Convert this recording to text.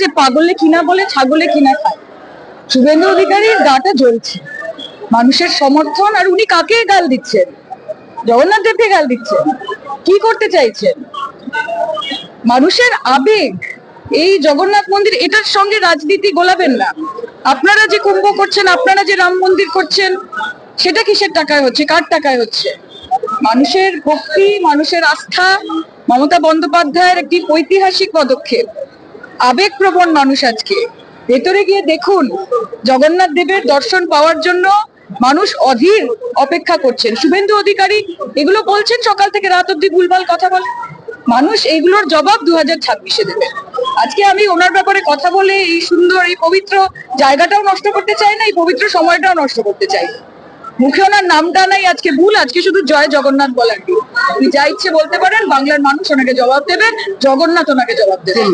যে পাগলে কিনা বলে ছাগলে কিনা খায়। শুভেন্দু অধিকারীর গাটা জ্বলছে। মানুষের সমর্থন, আর উনি কাকে গাল দিচ্ছেন? জগন্নাথ দেবকে গাল দিচ্ছেন। কি করতে চাইছেন? মানুষের আবেগ, এই জগন্নাথ মন্দির, এটার সঙ্গে রাজনীতি গোলাবেন না। আপনারা যে কুম্ভ করছেন, আপনারা যে রাম মন্দির করছেন, সেটা কিসের টাকায় হচ্ছে? কার টাকায় হচ্ছে? মানুষের ভক্তি, মানুষের আস্থা, মমতা বন্দ্যোপাধ্যায়ের একটি ঐতিহাসিক পদক্ষেপ। আবেগপ্রবণ মানুষ আজকে। ভেতরে গিয়ে দেখুন, জগন্নাথ দেবের দর্শন পাওয়ার জন্য মানুষ অধীর অপেক্ষা করছেন। শুভেন্দু অধিকারী এগুলো বলছেন সকাল থেকে রাত অব্দি ভুলভাল কথা বলে। মানুষ এইগুলোর জবাব দু হাজার ছাব্বিশে দেবে। আজকে আমি ওনার ব্যাপারে কথা বলে এই সুন্দর, এই পবিত্র জায়গাটাও নষ্ট করতে চাই না, এই পবিত্র সময়টাও নষ্ট করতে চাই। মুখে ওনার নামটা নাই, আজকে ভুল, আজকে শুধু জয় জগন্নাথ বলার কি উনি যা ইচ্ছে বলতে পারেন, বাংলার মানুষ ওনাকে জবাব দেবেন, জগন্নাথ ওনাকে জবাব দেবেন।